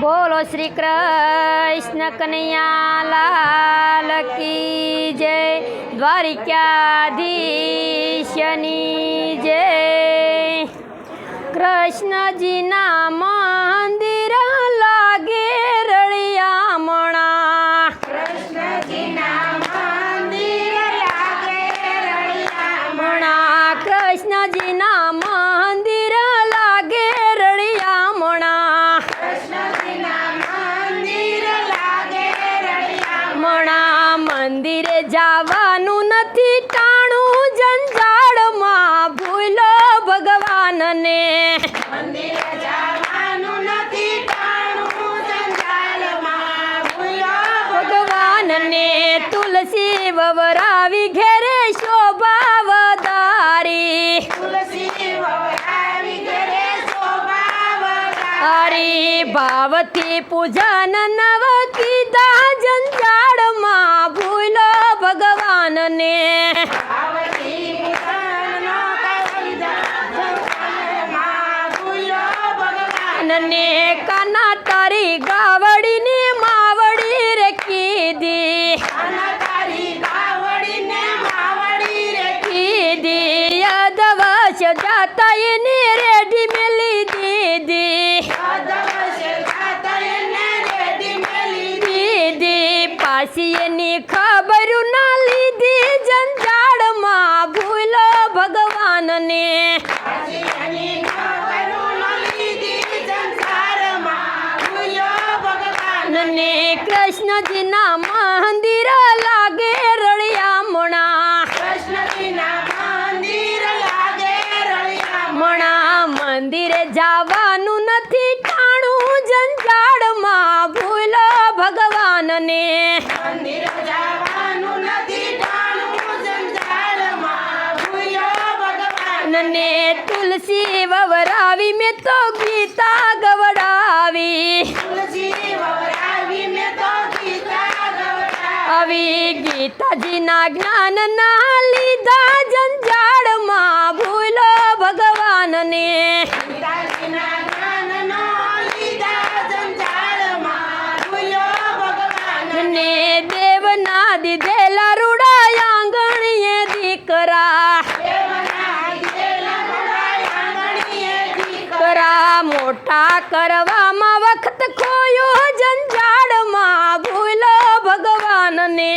બોલો શ્રી કૃષ્ણ કનૈયા લાલ કી જય દ્વારિકાધીશની જય. કૃષ્ણજીના મંદિર જવાનું નથી ટાણું જંજાળમાં. ભૂલો ભગવાનને. ભગવાનને તુલસી વવરાવી ઘેરે શોભા વધારી હરી ભાવથી પૂજન નવ કીધા જંજાળમાં. ભૂલો ભગવાનને. નને કાના દીધી પાછી એની ખબર ના લીધી જંજાળમાં ભૂલો ભગવાનને. ને કૃષ્ણજીના મંદિર લાગે રળિયામણા મણા. મંદિરે જવાનું નથી ટાણું જંજાળમાં ભૂલો ભગવાનને. નને તુલસી વવરાવી મેં તો ગીતા ગવડાવી. આવી ગીતાજીના જ્ઞાન ના લીધા ને દેવના દીધેલા રૂડા આંગણીએ દીકરા. કરા મોટા કરવામાં વખત ખોયો જંજાળમાં ભૂલો ભગવાનને.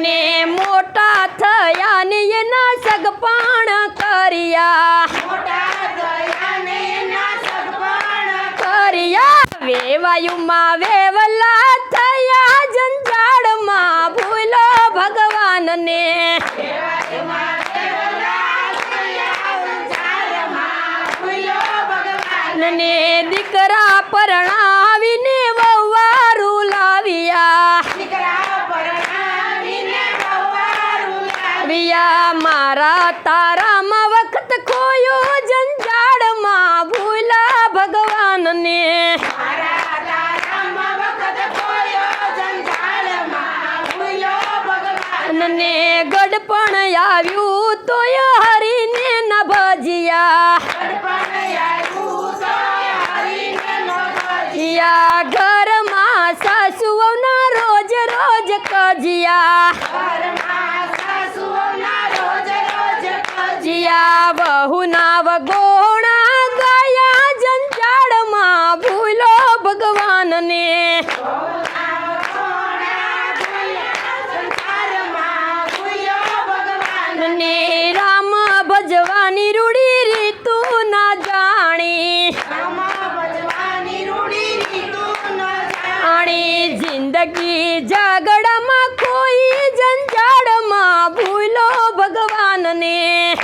ને મોટા થયા ને એના સગપાણ કર્યા. વેવાયુમાં વેવલા થયા જંજાળમાં ભૂલો ભગવાનને. ને દીકરા પરણાવીને વવારું લાવ્યા. વિયા મારા તારામાં વખત ખોયો જંજાળમાં ભૂલા ભગવાનને નને ગડપણ આવ્યું તોય હરીને ન ભજિયા. ઘરમાં સાસુઓના રોજ રોજ કજિયા. બહુ ના વગોણા જિંદગી કોઈ જંજાળમાં ભૂલો ભગવાનને.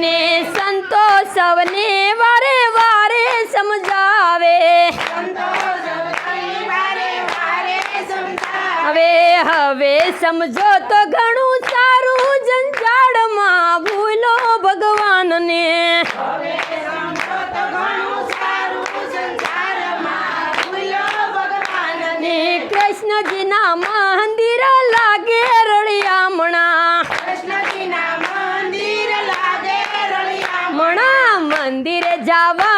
ને સંતો સૌને વારે વારે સમજાવે. હવે હવે સમજો તો ઘણું સારું જંજાળમાં ભૂલો ભગવાનને. કૃષ્ણજીના મંદિર લાગે રળિયામણા. કૃષ્ણજીના મંદિર લાગે રળિયામણા. મંદિરે જવા